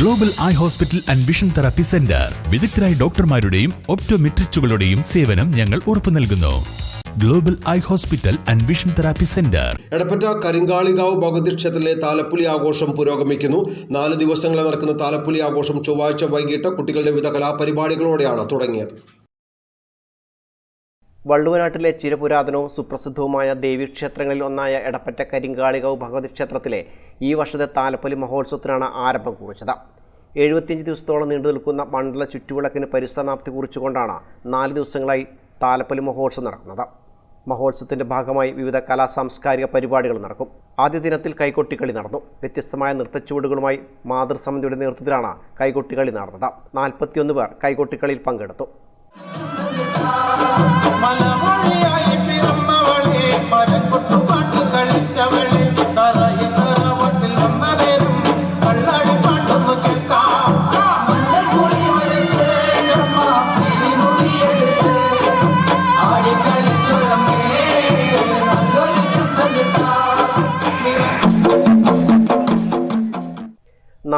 Global eye hospital and vision therapy centre വിദഗ്ധരായ ഡോക്ടർമാരുടെയും ഒപ്റ്റോമെട്രിസ്റ്റുകളുടെയും സേവനം ഞങ്ങൾ ഉറപ്പു നൽകുന്നു. Global eye hospital and vision therapy centre Edappatta Karinkalikavu Bhagavathi ക്ഷേത്രത്തിലെ താലപ്പുലി ആഘോഷം പുരോഗമിക്കുന്നു. നാല് ദിവസങ്ങളെ നടക്കുന്ന താലപ്പുലി ആഘോഷം ചൊവ്വാഴ്ച വൈകിട്ട് കുട്ടികളുടെ വിവിധ കലാപരിപാടികളോടെയാണ് തുടങ്ങിയത്. വള്ളുവനാട്ടിലെ ചിരപുരാതനവും സുപ്രസിദ്ധവുമായ ദേവീക്ഷേത്രങ്ങളിൽ ഒന്നായ എടപ്പറ്റ കരിങ്കാളികാവ് ഭഗവതി ക്ഷേത്രത്തിലെ ഈ വർഷത്തെ താലപ്പൊലി മഹോത്സവത്തിനാണ് ആരംഭം കുറിച്ചത്. എഴുപത്തിയഞ്ച് ദിവസത്തോളം നീണ്ടു നിൽക്കുന്ന മണ്ഡല ചുറ്റുവിളക്കിന് പരിസമാപ്തി കുറിച്ചുകൊണ്ടാണ് നാല് ദിവസങ്ങളായി താലപ്പൊലി മഹോത്സവം നടക്കുന്നത്. മഹോത്സവത്തിന്റെ ഭാഗമായി വിവിധ കലാ സാംസ്കാരിക പരിപാടികൾ നടക്കും. ആദ്യ ദിനത്തിൽ കൈകൊട്ടിക്കളി നടന്നു. വ്യത്യസ്തമായ നൃത്തച്ചുവടുകളുമായി മാതൃസമിതിയുടെ നേതൃത്വത്തിലാണ് കൈകൊട്ടിക്കളി നടന്നത്. നാൽപ്പത്തിയൊന്ന് പേർ കൈകൊട്ടിക്കളിയിൽ പങ്കെടുത്തു. My love.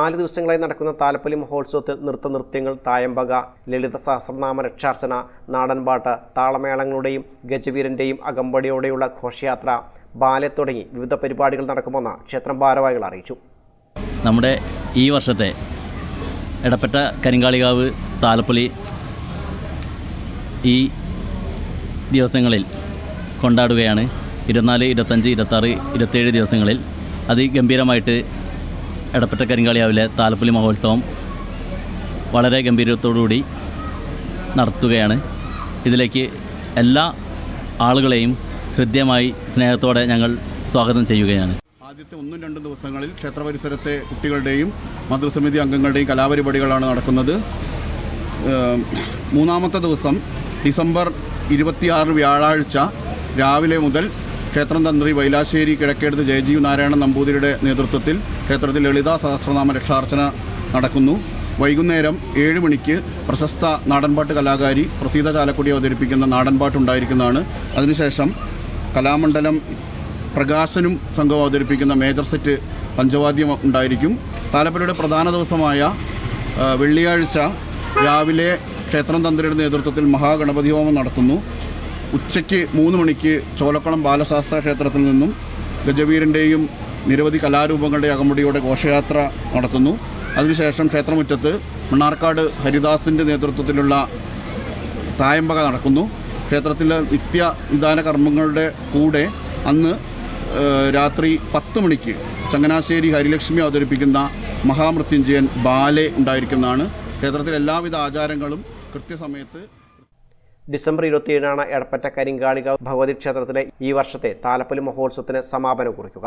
നാല് ദിവസങ്ങളായി നടക്കുന്ന താലപ്പൊലി മഹോത്സവത്തിൽ നൃത്തനൃത്യങ്ങൾ തായമ്പക ലളിത സഹസ്രനാമ രക്ഷാർച്ചന നാടൻപാട്ട് താളമേളങ്ങളുടെയും ഗജവീരന്റെയും അകമ്പടിയോടെയുള്ള ഘോഷയാത്ര ബാലെ തുടങ്ങി വിവിധ പരിപാടികൾ നടക്കുമെന്ന് ക്ഷേത്രം ഭാരവാഹികൾ അറിയിച്ചു. നമ്മുടെ ഈ വർഷത്തെ ഇടപെട്ട കരിങ്കാളികാവ് താലപ്പൊലി ഈ ദിവസങ്ങളിൽ കൊണ്ടാടുകയാണ്. ഇരുപത്തിനാല് ഇരുപത്തഞ്ച് ഇരുപത്താറ് ഇരുപത്തേഴ് ദിവസങ്ങളിൽ അതിഗംഭീരമായിട്ട് എടപ്പറ്റ കരിങ്കാളിയാവിലെ താലപ്പൊലി മഹോത്സവം വളരെ ഗംഭീരത്തോടുകൂടി നടത്തുകയാണ്. ഇതിലേക്ക് എല്ലാ ആളുകളെയും ഹൃദ്യമായി സ്നേഹത്തോടെ ഞങ്ങൾ സ്വാഗതം ചെയ്യുകയാണ്. ആദ്യത്തെ ഒന്നും രണ്ടും ദിവസങ്ങളിൽ ക്ഷേത്ര പരിസരത്തെ കുട്ടികളുടെയും മന്ത്രിസമിതി അംഗങ്ങളുടെയും കലാപരിപാടികളാണ് നടക്കുന്നത്. മൂന്നാമത്തെ ദിവസം ഡിസംബർ ഇരുപത്തിയാറ് വ്യാഴാഴ്ച രാവിലെ മുതൽ ക്ഷേത്രം തന്ത്രി വൈലാശ്ശേരി കിഴക്കേടത്ത് ജയജീവ് നാരായണൻ നമ്പൂതിരിയുടെ നേതൃത്വത്തിൽ ക്ഷേത്രത്തിൽ ലളിതാ സഹസ്രനാമ രക്ഷാർച്ചന നടക്കുന്നു. വൈകുന്നേരം ഏഴ് മണിക്ക് പ്രശസ്ത നാടൻപാട്ട് കലാകാരി പ്രസീത ചാലക്കുടി അവതരിപ്പിക്കുന്ന നാടൻപാട്ടുണ്ടായിരിക്കുന്നതാണ് അതിനുശേഷം കലാമണ്ഡലം പ്രകാശനും സംഘവും അവതരിപ്പിക്കുന്ന മേജർ സെറ്റ് പഞ്ചവാദ്യം ഉണ്ടായിരിക്കും. താലപ്പലയുടെ പ്രധാന ദിവസമായ വെള്ളിയാഴ്ച രാവിലെ ക്ഷേത്രം തന്ത്രിയുടെ നേതൃത്വത്തിൽ മഹാഗണപതി ഹോമം നടത്തുന്നു. ഉച്ചയ്ക്ക് മൂന്ന് മണിക്ക് ചോലക്കുളം ബാലശാസ്ത്ര ക്ഷേത്രത്തിൽ നിന്നും ഗജവീരന്റെയും നിരവധി കലാരൂപങ്ങളുടെ അകമ്പടിയോടെ ഘോഷയാത്ര നടത്തുന്നു. അതിനുശേഷം ക്ഷേത്രമുറ്റത്ത് മണ്ണാർക്കാട് ഹരിദാസിന്റെ നേതൃത്വത്തിലുള്ള തായമ്പക നടക്കുന്നു. ക്ഷേത്രത്തിലെ നിത്യ നിദാന കർമ്മങ്ങളുടെ കൂടെ അന്ന് രാത്രി പത്ത് മണിക്ക് ചങ്ങനാശ്ശേരി ഹരിലക്ഷ്മി അവതരിപ്പിക്കുന്ന മഹാമൃത്യുഞ്ജയൻ ബാലെ ഉണ്ടായിരിക്കുന്നതാണ്. ക്ഷേത്രത്തിലെ എല്ലാവിധ ആചാരങ്ങളും കൃത്യസമയത്ത് ഡിസംബർ ഇരുപത്തിയേഴാണ് എടപ്പറ്റ കരിങ്കാളിക ഭഗവതി ക്ഷേത്രത്തിലെ ഈ വർഷത്തെ താലപ്പൊലി മഹോത്സവത്തിന് സമാപനം കുറിക്കുക.